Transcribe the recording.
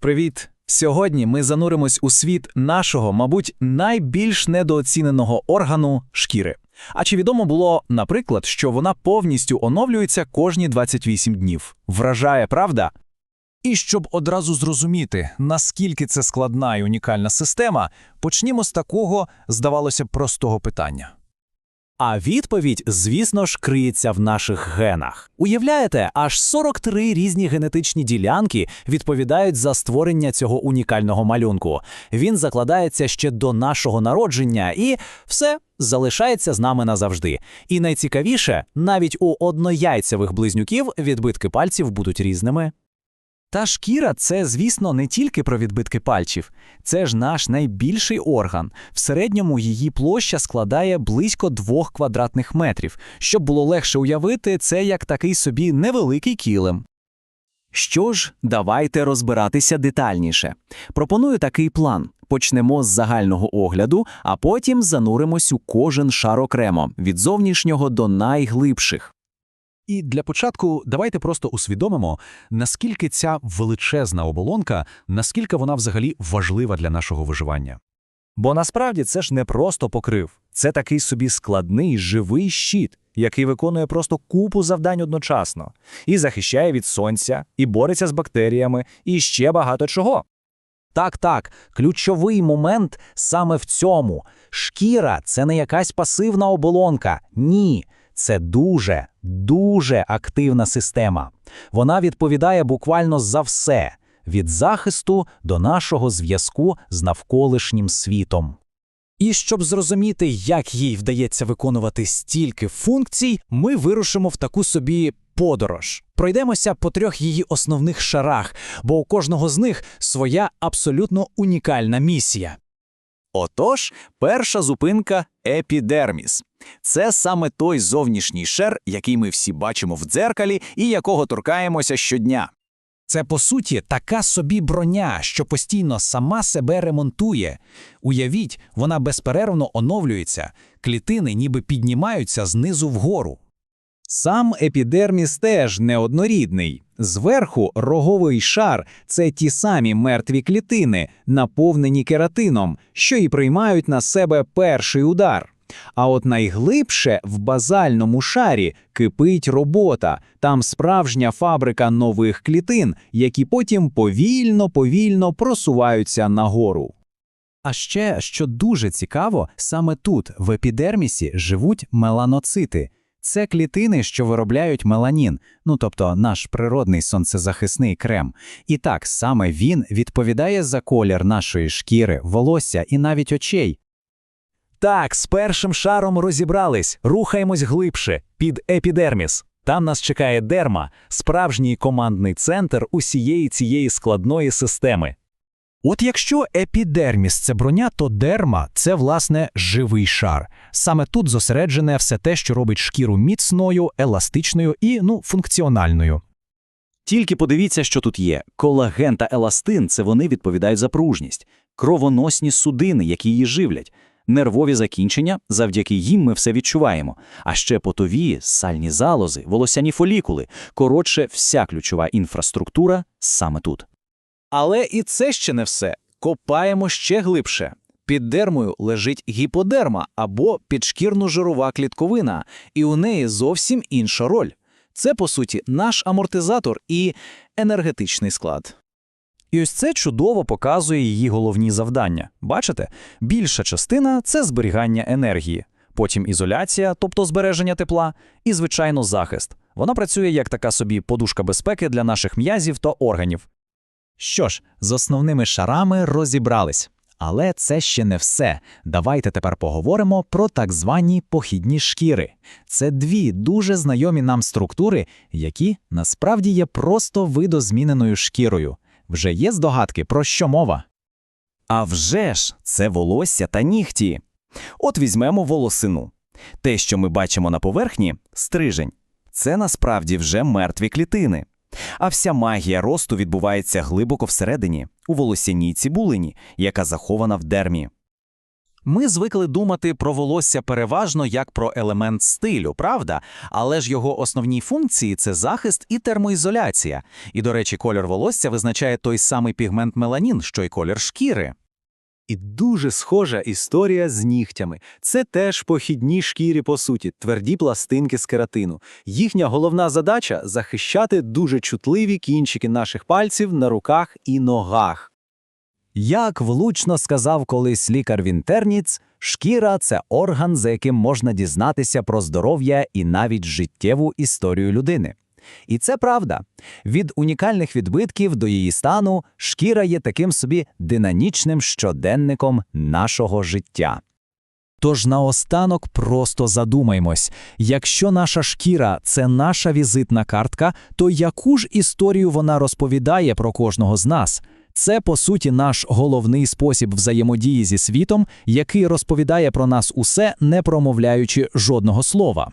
Привіт! Сьогодні ми зануримось у світ нашого, мабуть, найбільш недооціненого органу шкіри. А чи відомо було, наприклад, що вона повністю оновлюється кожні 28 днів? Вражає, правда? І щоб одразу зрозуміти, наскільки це складна і унікальна система, почнімо з такого, здавалося простого питання. А відповідь, звісно ж, криється в наших генах. Уявляєте, аж 43 різні генетичні ділянки відповідають за створення цього унікального малюнку. Він закладається ще до нашого народження, і все залишається з нами назавжди. І найцікавіше, навіть у однояйцевих близнюків відбитки пальців будуть різними. Та шкіра це, звісно, не тільки про відбитки пальців. Це ж наш найбільший орган. В середньому її площа складає близько двох квадратних метрів. Щоб було легше уявити, це як такий собі невеликий килим. Що ж, давайте розбиратися детальніше. Пропоную такий план. Почнемо з загального огляду, а потім зануримось у кожен шар окремо, від зовнішнього до найглибших. І для початку давайте просто усвідомимо, наскільки ця величезна оболонка, наскільки вона взагалі важлива для нашого виживання. Бо насправді це ж не просто покрив, це такий собі складний живий щит, який виконує просто купу завдань одночасно, і захищає від сонця, і бореться з бактеріями, і ще багато чого. Так, так, ключовий момент саме в цьому. Шкіра це не якась пасивна оболонка. Ні, це дуже, дуже активна система. Вона відповідає буквально за все від захисту до нашого зв'язку з навколишнім світом. І щоб зрозуміти, як їй вдається виконувати стільки функцій, ми вирушимо в таку собі подорож. Пройдемося по трьох її основних шарах, бо у кожного з них своя абсолютно унікальна місія. Отож, перша зупинка епідерміс. Це саме той зовнішній шер, який ми всі бачимо в дзеркалі і якого торкаємося щодня. Це, по суті, така собі броня, що постійно сама себе ремонтує. Уявіть, вона безперервно оновлюється, клітини ніби піднімаються знизу вгору. Сам епідерміс теж неоднорідний. Зверху роговий шар це ті самі мертві клітини, наповнені кератином, що і приймають на себе перший удар. А от найглибше в базальному шарі кипить робота, там справжня фабрика нових клітин, які потім повільно-повільно просуваються нагору. А ще, що дуже цікаво, саме тут, в епідермісі, живуть меланоцити. Це клітини, що виробляють меланін, ну тобто наш природний сонцезахисний крем. І так саме він відповідає за колір нашої шкіри, волосся і навіть очей. Так, з першим шаром розібрались, рухаємось глибше, під епідерміс. Там нас чекає дерма, справжній командний центр усієї цієї складної системи. От якщо епідерміс це броня, то дерма це, власне, живий шар. Саме тут зосереджене все те, що робить шкіру міцною, еластичною і ну, функціональною. Тільки подивіться, що тут є. Колаген та еластин це вони відповідають за пружність, кровоносні судини, які її живлять, нервові закінчення, завдяки їм ми все відчуваємо. А ще потові, сальні залози, волосяні фолікули. Коротше, вся ключова інфраструктура саме тут. Але і це ще не все. Копаємо ще глибше. Під дермою лежить гіподерма або підшкірно-жирова клітковина, і у неї зовсім інша роль. Це, по суті, наш амортизатор і енергетичний склад. І ось це чудово показує її головні завдання. Бачите, більша частина це зберігання енергії, потім ізоляція, тобто збереження тепла, і, звичайно, захист. Вона працює як така собі подушка безпеки для наших м'язів та органів. Що ж, з основними шарами розібрались. Але це ще не все. Давайте тепер поговоримо про так звані похідні шкіри. Це дві дуже знайомі нам структури, які насправді є просто видозміненою шкірою. Вже є здогадки, про що мова? А вже ж, це волосся та нігті. От візьмемо волосину. Те, що ми бачимо на поверхні стрижень. Це насправді вже мертві клітини. А вся магія росту відбувається глибоко всередині, у волосяній цибулині, яка захована в дермі. Ми звикли думати про волосся переважно як про елемент стилю, правда? Але ж його основні функції це захист і термоізоляція. І, до речі, колір волосся визначає той самий пігмент меланін, що й колір шкіри. І дуже схожа історія з нігтями. Це теж похідні шкірі, по суті, тверді пластинки з кератину. Їхня головна задача захищати дуже чутливі кінчики наших пальців на руках і ногах. Як влучно сказав колись лікар Вінтерніц, шкіра це орган, за яким можна дізнатися про здоров'я і навіть життєву історію людини. І це правда. Від унікальних відбитків до її стану шкіра є таким собі динамічним щоденником нашого життя. Тож наостанок просто задумаймось, якщо наша шкіра це наша візитна картка, то яку ж історію вона розповідає про кожного з нас? Це, по суті, наш головний спосіб взаємодії зі світом, який розповідає про нас усе, не промовляючи жодного слова.